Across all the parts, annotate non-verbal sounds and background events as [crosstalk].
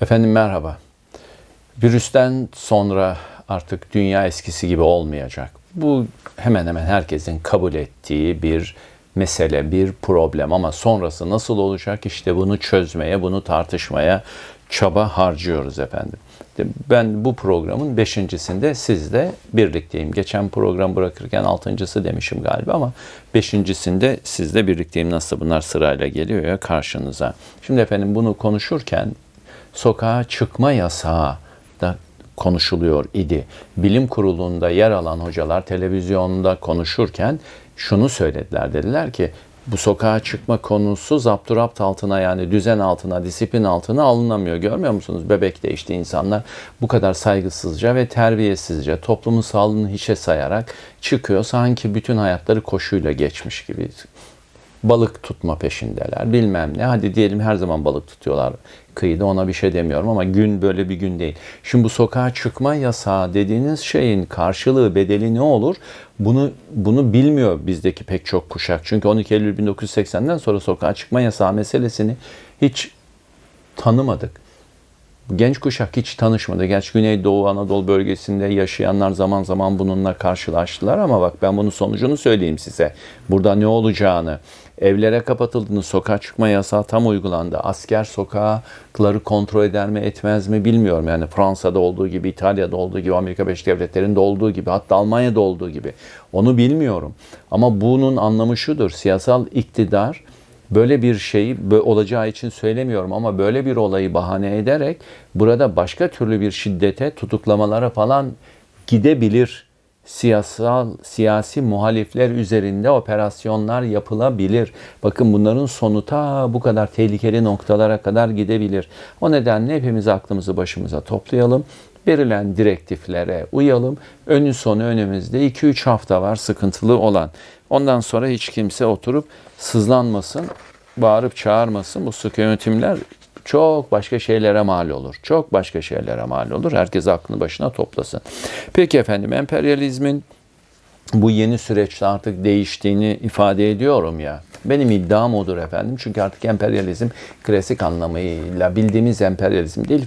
Efendim merhaba. Virüsten sonra artık dünya eskisi gibi olmayacak. Bu hemen hemen herkesin kabul ettiği bir mesele, bir problem ama sonrası nasıl olacak işte bunu çözmeye, bunu tartışmaya çaba harcıyoruz efendim. Ben bu programın beşincisinde sizle birlikteyim. Geçen program bırakırken altıncısı demişim galiba ama beşincisinde sizle birlikteyim. Nasıl bunlar sırayla geliyor ya karşınıza. Şimdi efendim bunu konuşurken sokağa çıkma yasağı da konuşuluyor idi. Bilim kurulunda yer alan hocalar televizyonda konuşurken şunu söylediler. Dediler ki bu sokağa çıkma konusu zapturapt altına yani düzen altına, disiplin altına alınamıyor. Görmüyor musunuz? Bebekte işte insanlar bu kadar saygısızca ve terbiyesizce toplumun sağlığını hiçe sayarak çıkıyor. Sanki bütün hayatları koşuyla geçmiş gibi balık tutma peşindeler bilmem ne. Hadi diyelim her zaman balık tutuyorlar kıyıda ona bir şey demiyorum ama gün böyle bir gün değil. Şimdi bu sokağa çıkma yasağı dediğiniz şeyin karşılığı bedeli ne olur? Bunu bunu bilmiyor bizdeki pek çok kuşak. Çünkü 12 Eylül 1980'den sonra sokağa çıkma yasağı meselesini hiç tanımadık. Genç kuşak hiç tanışmadı. Gerçi Güneydoğu Anadolu bölgesinde yaşayanlar zaman zaman bununla karşılaştılar ama bak ben bunun sonucunu söyleyeyim size. Burada ne olacağını, evlere kapatıldığını, sokağa çıkma yasağı tam uygulandı. Asker sokakları kontrol eder mi etmez mi bilmiyorum. Yani Fransa'da olduğu gibi, İtalya'da olduğu gibi, Amerika Birleşik Devletleri'nde olduğu gibi, hatta Almanya'da olduğu gibi. Onu bilmiyorum. Ama bunun anlamı şudur. Siyasal iktidar böyle bir şeyi olacağı için söylemiyorum ama böyle bir olayı bahane ederek burada başka türlü bir şiddete, tutuklamalara falan gidebilir siyasal siyasi muhalifler üzerinde operasyonlar yapılabilir. Bakın bunların sonu ta bu kadar tehlikeli noktalara kadar gidebilir. O nedenle hepimiz aklımızı başımıza toplayalım. Verilen direktiflere uyalım. Önün sonu önümüzde 2-3 hafta var sıkıntılı olan. Ondan sonra hiç kimse oturup sızlanmasın, bağırıp çağırmasın. Bu sıkı yönetimler çok başka şeylere mal olur. Çok başka şeylere mal olur. Herkes aklını başına toplasın. Peki efendim emperyalizmin bu yeni süreçte artık değiştiğini ifade ediyorum ya. Benim iddiam odur efendim. Çünkü artık emperyalizm klasik anlamıyla bildiğimiz emperyalizm değil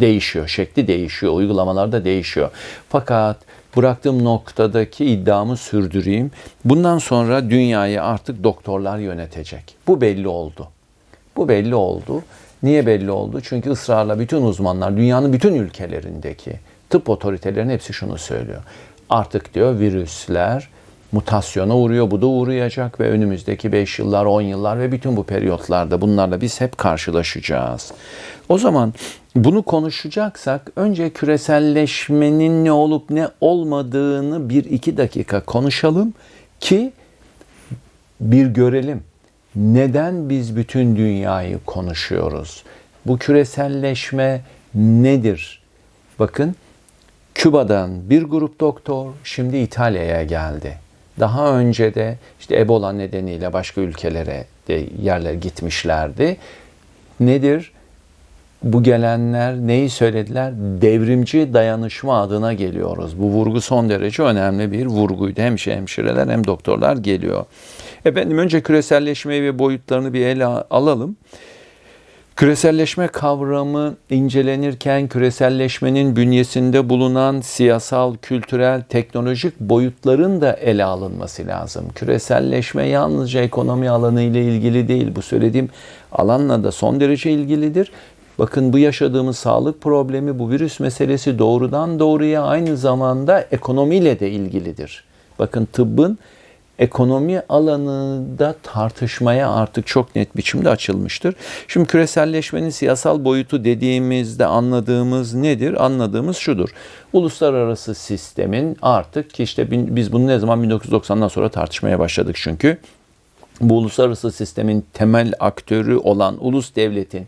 değişiyor. Şekli değişiyor. Uygulamalar da değişiyor. Fakat bıraktığım noktadaki iddiamı sürdüreyim. Bundan sonra dünyayı artık doktorlar yönetecek. Bu belli oldu. Bu belli oldu. Niye belli oldu? Çünkü ısrarla bütün uzmanlar, dünyanın bütün ülkelerindeki tıp otoritelerinin hepsi şunu söylüyor. Artık diyor virüsler mutasyona uğruyor, bu da uğrayacak ve önümüzdeki 5 yıllar, 10 yıllar ve bütün bu periyotlarda bunlarla biz hep karşılaşacağız. O zaman bunu konuşacaksak önce küreselleşmenin ne olup ne olmadığını bir iki dakika konuşalım ki bir görelim neden biz bütün dünyayı konuşuyoruz? Bu küreselleşme nedir? Bakın Küba'dan bir grup doktor şimdi İtalya'ya geldi. Daha önce de işte Ebola nedeniyle başka ülkelere de yerler gitmişlerdi. Nedir? Bu gelenler neyi söylediler? Devrimci dayanışma adına geliyoruz. Bu vurgu son derece önemli bir vurguydu. Hem hemşireler hem doktorlar geliyor. Efendim önce küreselleşmeyi ve boyutlarını bir ele alalım. Küreselleşme kavramı incelenirken küreselleşmenin bünyesinde bulunan siyasal, kültürel, teknolojik boyutların da ele alınması lazım. Küreselleşme yalnızca ekonomi alanı ile ilgili değil. Bu söylediğim alanla da son derece ilgilidir. Bakın bu yaşadığımız sağlık problemi, bu virüs meselesi doğrudan doğruya aynı zamanda ekonomiyle de ilgilidir. Bakın tıbbın ekonomi alanında tartışmaya artık çok net biçimde açılmıştır. Şimdi küreselleşmenin siyasal boyutu dediğimizde anladığımız nedir? Anladığımız şudur. Uluslararası sistemin artık işte biz bunu ne zaman 1990'dan sonra tartışmaya başladık çünkü. Bu uluslararası sistemin temel aktörü olan ulus devletin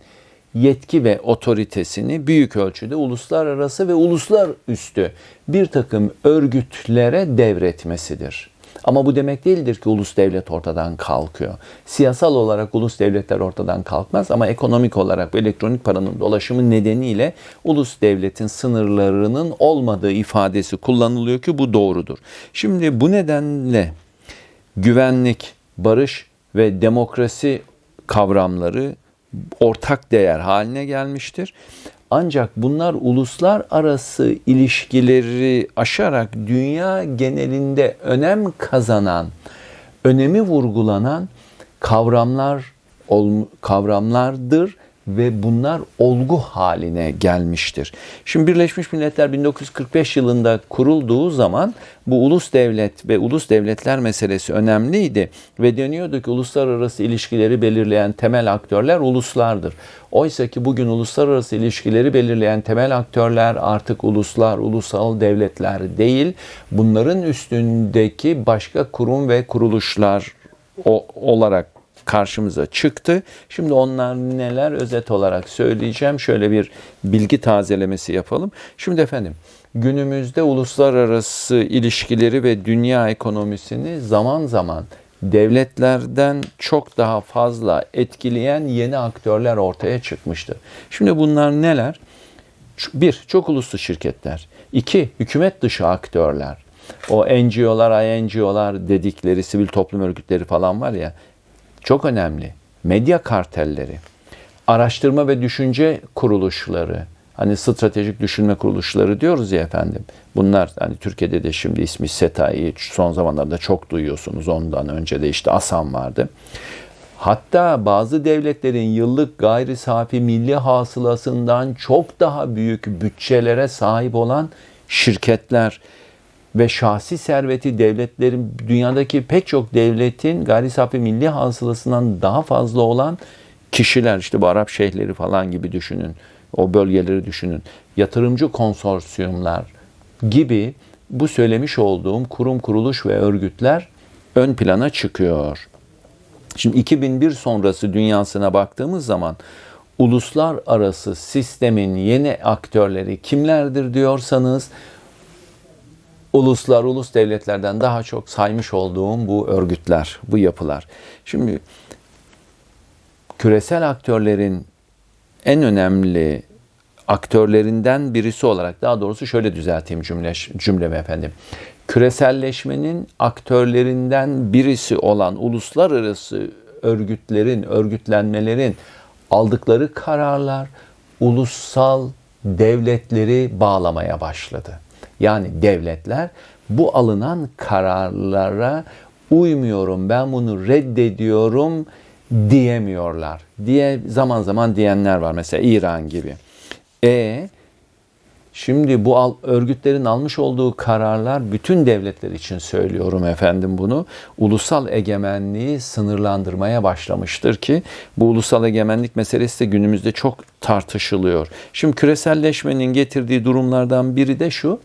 yetki ve otoritesini büyük ölçüde uluslararası ve uluslar üstü bir takım örgütlere devretmesidir. Ama bu demek değildir ki ulus devlet ortadan kalkıyor. Siyasal olarak ulus devletler ortadan kalkmaz ama ekonomik olarak elektronik paranın dolaşımı nedeniyle ulus devletin sınırlarının olmadığı ifadesi kullanılıyor ki bu doğrudur. Şimdi bu nedenle güvenlik, barış ve demokrasi kavramları ortak değer haline gelmiştir. Ancak bunlar uluslararası ilişkileri aşarak dünya genelinde önem kazanan, önemi vurgulanan kavramlar kavramlardır ve bunlar olgu haline gelmiştir. Şimdi Birleşmiş Milletler 1945 yılında kurulduğu zaman bu ulus devlet ve ulus devletler meselesi önemliydi ve deniyordu ki uluslararası ilişkileri belirleyen temel aktörler uluslardır. Oysa ki bugün uluslararası ilişkileri belirleyen temel aktörler artık uluslar, ulusal devletler değil, bunların üstündeki başka kurum ve kuruluşlar olarak karşımıza çıktı. Şimdi onlar neler özet olarak söyleyeceğim. Şöyle bir bilgi tazelemesi yapalım. Şimdi efendim günümüzde uluslararası ilişkileri ve dünya ekonomisini zaman zaman devletlerden çok daha fazla etkileyen yeni aktörler ortaya çıkmıştı. Şimdi bunlar neler? Bir, çok uluslu şirketler. İki, hükümet dışı aktörler. O NGO'lar, INGO'lar dedikleri sivil toplum örgütleri falan var ya çok önemli. Medya kartelleri, araştırma ve düşünce kuruluşları, hani stratejik düşünme kuruluşları diyoruz ya efendim. Bunlar hani Türkiye'de de şimdi ismi SETA'yı son zamanlarda çok duyuyorsunuz. Ondan önce de işte ASAM vardı. Hatta bazı devletlerin yıllık gayri safi milli hasılasından çok daha büyük bütçelere sahip olan şirketler, ve şahsi serveti devletlerin dünyadaki pek çok devletin gayri safi milli hasılasından daha fazla olan kişiler işte bu Arap şeyhleri falan gibi düşünün. O bölgeleri düşünün. Yatırımcı konsorsiyumlar gibi bu söylemiş olduğum kurum, kuruluş ve örgütler ön plana çıkıyor. Şimdi 2001 sonrası dünyasına baktığımız zaman uluslararası sistemin yeni aktörleri kimlerdir diyorsanız uluslar, ulus devletlerden daha çok saymış olduğum bu örgütler, bu yapılar. Şimdi küresel aktörlerin en önemli aktörlerinden birisi olarak daha doğrusu şöyle düzelteyim cümle, cümlemi efendim. Küreselleşmenin aktörlerinden birisi olan uluslararası örgütlerin, örgütlenmelerin aldıkları kararlar ulusal devletleri bağlamaya başladı. Yani devletler bu alınan kararlara uymuyorum, ben bunu reddediyorum diyemiyorlar diye zaman zaman diyenler var. Mesela İran gibi. E Şimdi bu örgütlerin almış olduğu kararlar bütün devletler için söylüyorum efendim bunu. Ulusal egemenliği sınırlandırmaya başlamıştır ki bu ulusal egemenlik meselesi de günümüzde çok tartışılıyor. Şimdi küreselleşmenin getirdiği durumlardan biri de şu.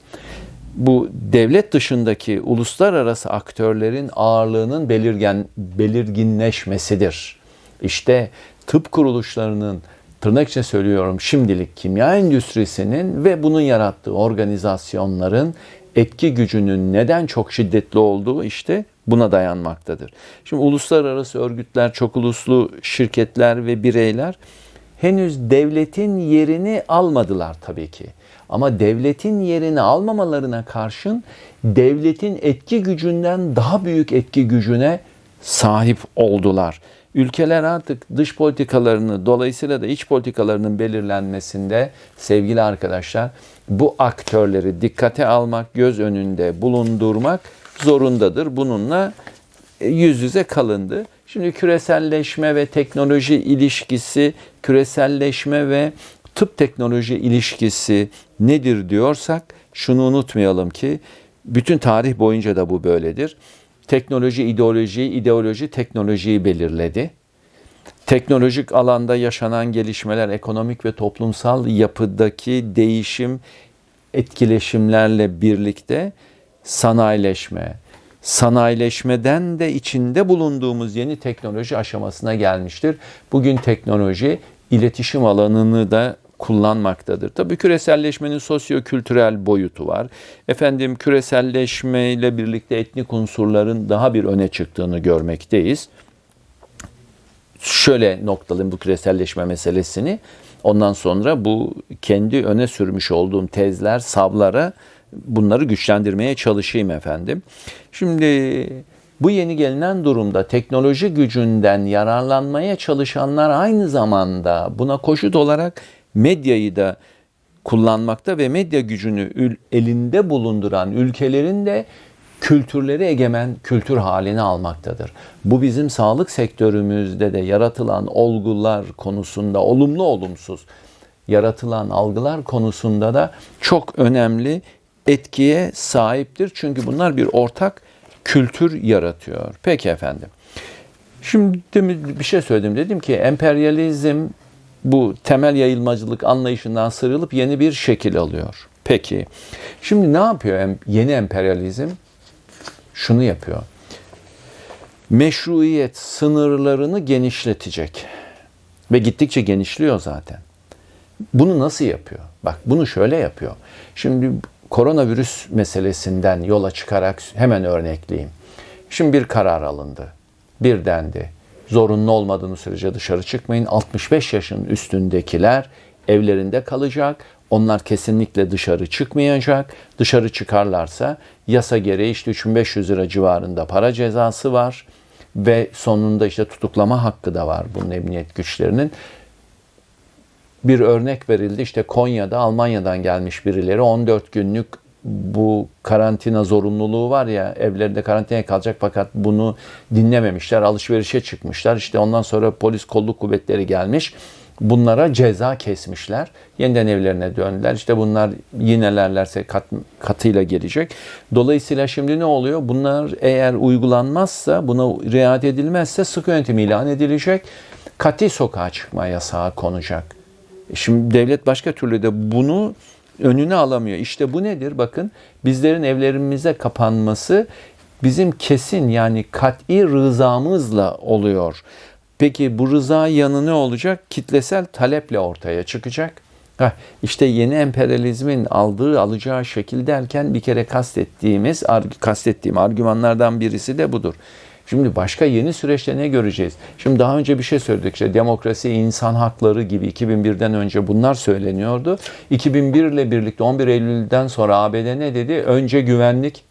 Bu devlet dışındaki uluslararası aktörlerin ağırlığının belirgen belirginleşmesidir. İşte tıp kuruluşlarının tırnak içinde söylüyorum şimdilik kimya endüstrisinin ve bunun yarattığı organizasyonların etki gücünün neden çok şiddetli olduğu işte buna dayanmaktadır. Şimdi uluslararası örgütler, çok uluslu şirketler ve bireyler henüz devletin yerini almadılar tabii ki. Ama devletin yerini almamalarına karşın devletin etki gücünden daha büyük etki gücüne sahip oldular. Ülkeler artık dış politikalarını dolayısıyla da iç politikalarının belirlenmesinde sevgili arkadaşlar bu aktörleri dikkate almak, göz önünde bulundurmak zorundadır. Bununla e, yüz yüze kalındı. Şimdi küreselleşme ve teknoloji ilişkisi, küreselleşme ve tıp teknoloji ilişkisi nedir diyorsak şunu unutmayalım ki bütün tarih boyunca da bu böyledir. Teknoloji ideoloji, ideoloji teknolojiyi belirledi. Teknolojik alanda yaşanan gelişmeler, ekonomik ve toplumsal yapıdaki değişim, etkileşimlerle birlikte sanayileşme, sanayileşmeden de içinde bulunduğumuz yeni teknoloji aşamasına gelmiştir. Bugün teknoloji iletişim alanını da kullanmaktadır. Tabii küreselleşmenin sosyo-kültürel boyutu var. Efendim küreselleşme ile birlikte etnik unsurların daha bir öne çıktığını görmekteyiz. Şöyle noktalayayım bu küreselleşme meselesini. Ondan sonra bu kendi öne sürmüş olduğum tezler, savlara bunları güçlendirmeye çalışayım efendim. Şimdi Bu yeni gelinen durumda teknoloji gücünden yararlanmaya çalışanlar aynı zamanda buna koşut olarak medyayı da kullanmakta ve medya gücünü elinde bulunduran ülkelerin de kültürleri egemen kültür haline almaktadır. Bu bizim sağlık sektörümüzde de yaratılan olgular konusunda olumlu olumsuz yaratılan algılar konusunda da çok önemli etkiye sahiptir. Çünkü bunlar bir ortak kültür yaratıyor. Peki efendim. Şimdi bir şey söyledim. Dedim ki emperyalizm bu temel yayılmacılık anlayışından sıyrılıp yeni bir şekil alıyor. Peki. Şimdi ne yapıyor yeni emperyalizm? Şunu yapıyor. Meşruiyet sınırlarını genişletecek. Ve gittikçe genişliyor zaten. Bunu nasıl yapıyor? Bak bunu şöyle yapıyor. Şimdi koronavirüs meselesinden yola çıkarak hemen örnekleyeyim. Şimdi bir karar alındı. Bir dendi. Zorunlu olmadığını sürece dışarı çıkmayın. 65 yaşın üstündekiler evlerinde kalacak. Onlar kesinlikle dışarı çıkmayacak. Dışarı çıkarlarsa yasa gereği işte 3500 lira civarında para cezası var. Ve sonunda işte tutuklama hakkı da var bunun emniyet güçlerinin bir örnek verildi. İşte Konya'da Almanya'dan gelmiş birileri 14 günlük bu karantina zorunluluğu var ya evlerinde karantinaya kalacak fakat bunu dinlememişler. Alışverişe çıkmışlar. İşte ondan sonra polis kolluk kuvvetleri gelmiş. Bunlara ceza kesmişler. Yeniden evlerine döndüler. İşte bunlar yinelerlerse kat, katıyla gelecek. Dolayısıyla şimdi ne oluyor? Bunlar eğer uygulanmazsa, buna riayet edilmezse sıkı yönetim ilan edilecek. Kati sokağa çıkma yasağı konacak. Şimdi devlet başka türlü de bunu önüne alamıyor. İşte bu nedir? Bakın bizlerin evlerimize kapanması bizim kesin yani kat'i rızamızla oluyor. Peki bu rıza yanı ne olacak? Kitlesel taleple ortaya çıkacak. Heh, işte yeni emperyalizmin aldığı alacağı şekil derken bir kere kastettiğimiz kastettiğim argümanlardan birisi de budur. Şimdi başka yeni süreçte ne göreceğiz? Şimdi daha önce bir şey söyledik işte demokrasi, insan hakları gibi 2001'den önce bunlar söyleniyordu. 2001 ile birlikte 11 Eylül'den sonra ABD ne dedi? Önce güvenlik,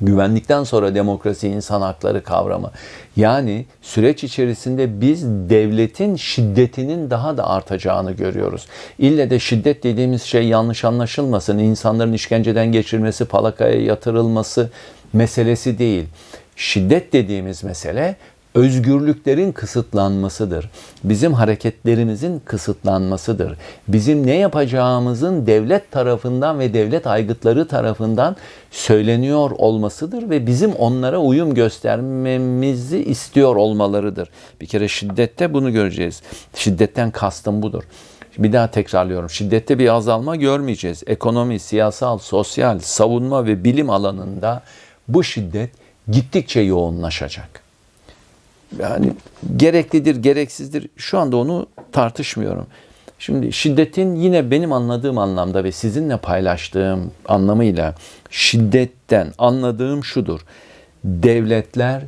güvenlikten sonra demokrasi, insan hakları kavramı. Yani süreç içerisinde biz devletin şiddetinin daha da artacağını görüyoruz. İlle de şiddet dediğimiz şey yanlış anlaşılmasın. İnsanların işkenceden geçirilmesi, palakaya yatırılması meselesi değil. Şiddet dediğimiz mesele özgürlüklerin kısıtlanmasıdır. Bizim hareketlerimizin kısıtlanmasıdır. Bizim ne yapacağımızın devlet tarafından ve devlet aygıtları tarafından söyleniyor olmasıdır ve bizim onlara uyum göstermemizi istiyor olmalarıdır. Bir kere şiddette bunu göreceğiz. Şiddetten kastım budur. Bir daha tekrarlıyorum. Şiddette bir azalma görmeyeceğiz. Ekonomi, siyasal, sosyal, savunma ve bilim alanında bu şiddet gittikçe yoğunlaşacak. Yani gereklidir, gereksizdir. Şu anda onu tartışmıyorum. Şimdi şiddetin yine benim anladığım anlamda ve sizinle paylaştığım anlamıyla şiddetten anladığım şudur. Devletler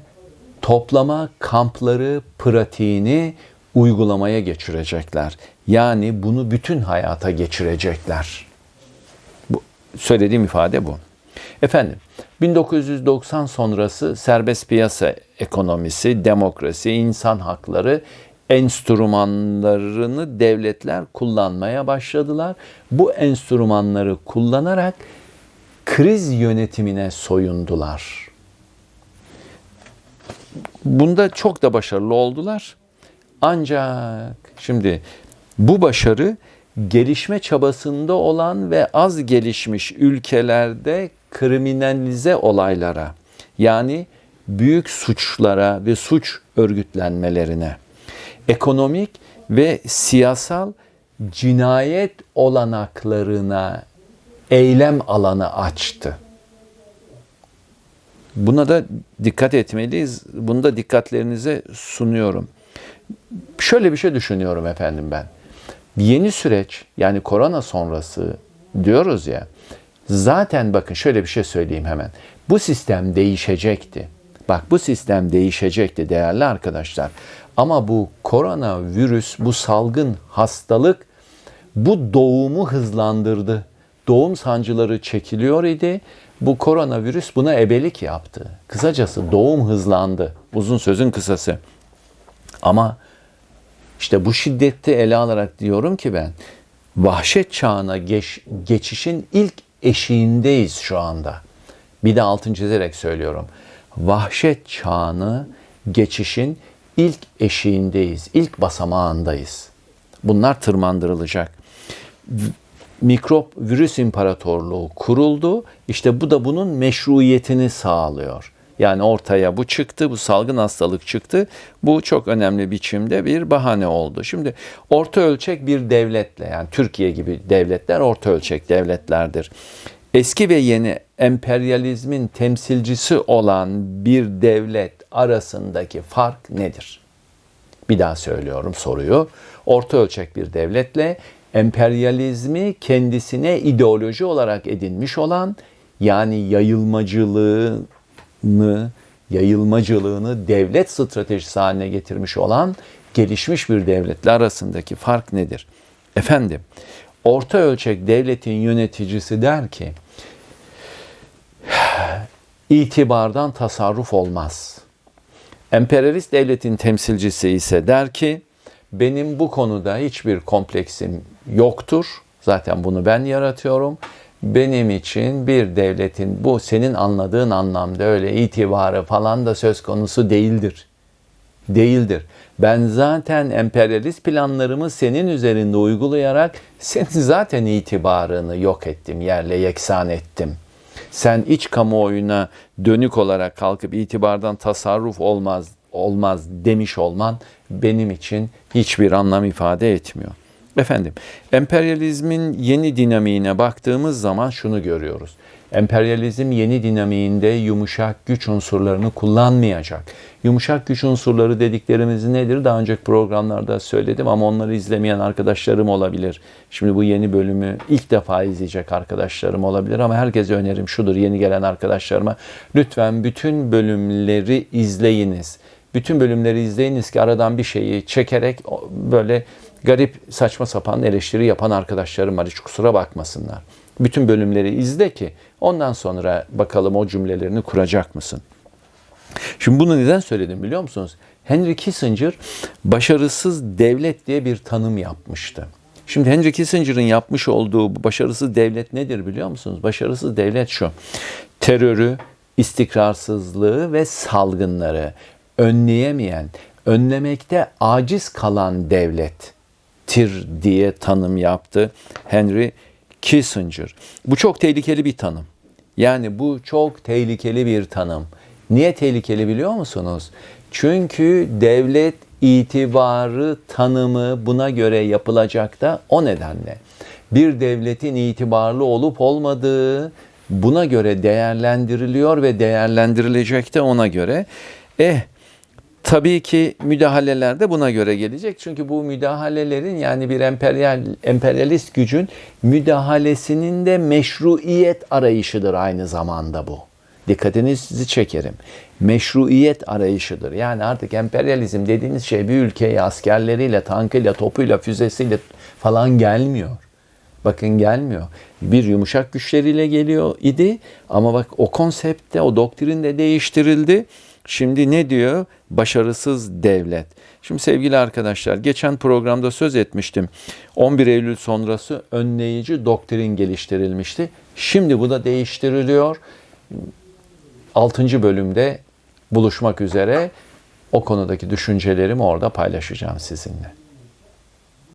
toplama kampları pratiğini uygulamaya geçirecekler. Yani bunu bütün hayata geçirecekler. Bu söylediğim ifade bu. Efendim 1990 sonrası serbest piyasa ekonomisi, demokrasi, insan hakları enstrümanlarını devletler kullanmaya başladılar. Bu enstrümanları kullanarak kriz yönetimine soyundular. Bunda çok da başarılı oldular. Ancak şimdi bu başarı gelişme çabasında olan ve az gelişmiş ülkelerde kriminalize olaylara yani büyük suçlara ve suç örgütlenmelerine, ekonomik ve siyasal cinayet olanaklarına eylem alanı açtı. Buna da dikkat etmeliyiz. Bunu da dikkatlerinize sunuyorum. Şöyle bir şey düşünüyorum efendim ben. Yeni süreç yani korona sonrası diyoruz ya. Zaten bakın şöyle bir şey söyleyeyim hemen. Bu sistem değişecekti. Bak bu sistem değişecekti değerli arkadaşlar. Ama bu koronavirüs, bu salgın hastalık bu doğumu hızlandırdı. doğum sancıları çekiliyor idi. Bu koronavirüs buna ebelik yaptı. Kısacası doğum hızlandı. Uzun sözün kısası. Ama işte bu şiddette ele alarak diyorum ki ben vahşet çağına geç, geçişin ilk eşiğindeyiz şu anda. Bir de altın çizerek söylüyorum. Vahşet çağını geçişin ilk eşiğindeyiz, ilk basamağındayız. Bunlar tırmandırılacak. Mikrop virüs imparatorluğu kuruldu. İşte bu da bunun meşruiyetini sağlıyor. Yani ortaya bu çıktı, bu salgın hastalık çıktı. Bu çok önemli biçimde bir bahane oldu. Şimdi orta ölçek bir devletle yani Türkiye gibi devletler orta ölçek devletlerdir. Eski ve yeni emperyalizmin temsilcisi olan bir devlet arasındaki fark nedir? Bir daha söylüyorum soruyu. Orta ölçek bir devletle emperyalizmi kendisine ideoloji olarak edinmiş olan yani yayılmacılığını yayılmacılığını devlet stratejisi haline getirmiş olan gelişmiş bir devletle arasındaki fark nedir? Efendim, orta ölçek devletin yöneticisi der ki [sighs] itibardan tasarruf olmaz. Emperyalist devletin temsilcisi ise der ki benim bu konuda hiçbir kompleksim yoktur. Zaten bunu ben yaratıyorum. Benim için bir devletin bu senin anladığın anlamda öyle itibarı falan da söz konusu değildir. Değildir. Ben zaten emperyalist planlarımı senin üzerinde uygulayarak senin zaten itibarını yok ettim, yerle yeksan ettim. Sen iç kamuoyuna dönük olarak kalkıp itibardan tasarruf olmaz olmaz demiş olman benim için hiçbir anlam ifade etmiyor. Efendim, emperyalizmin yeni dinamiğine baktığımız zaman şunu görüyoruz. Emperyalizm yeni dinamiğinde yumuşak güç unsurlarını kullanmayacak. Yumuşak güç unsurları dediklerimiz nedir? Daha önceki programlarda söyledim ama onları izlemeyen arkadaşlarım olabilir. Şimdi bu yeni bölümü ilk defa izleyecek arkadaşlarım olabilir ama herkese önerim şudur yeni gelen arkadaşlarıma. Lütfen bütün bölümleri izleyiniz. Bütün bölümleri izleyiniz ki aradan bir şeyi çekerek böyle garip saçma sapan eleştiri yapan arkadaşlarım var. Hiç kusura bakmasınlar. Bütün bölümleri izle ki ondan sonra bakalım o cümlelerini kuracak mısın? Şimdi bunu neden söyledim biliyor musunuz? Henry Kissinger başarısız devlet diye bir tanım yapmıştı. Şimdi Henry Kissinger'ın yapmış olduğu başarısız devlet nedir biliyor musunuz? Başarısız devlet şu. Terörü, istikrarsızlığı ve salgınları önleyemeyen, önlemekte aciz kalan devlettir diye tanım yaptı Henry Kissinger. Bu çok tehlikeli bir tanım. Yani bu çok tehlikeli bir tanım. Niye tehlikeli biliyor musunuz? Çünkü devlet itibarı tanımı buna göre yapılacak da o nedenle. Bir devletin itibarlı olup olmadığı buna göre değerlendiriliyor ve değerlendirilecek de ona göre. Eh Tabii ki müdahaleler de buna göre gelecek. Çünkü bu müdahalelerin yani bir emperyal emperyalist gücün müdahalesinin de meşruiyet arayışıdır aynı zamanda bu. Dikkatinizi çekerim. Meşruiyet arayışıdır. Yani artık emperyalizm dediğiniz şey bir ülkeye askerleriyle, tankıyla, topuyla, füzesiyle falan gelmiyor. Bakın gelmiyor. Bir yumuşak güçleriyle geliyor idi ama bak o konsepte, o doktrin de değiştirildi. Şimdi ne diyor? Başarısız devlet. Şimdi sevgili arkadaşlar geçen programda söz etmiştim. 11 Eylül sonrası önleyici doktrin geliştirilmişti. Şimdi bu da değiştiriliyor. 6. bölümde buluşmak üzere o konudaki düşüncelerimi orada paylaşacağım sizinle.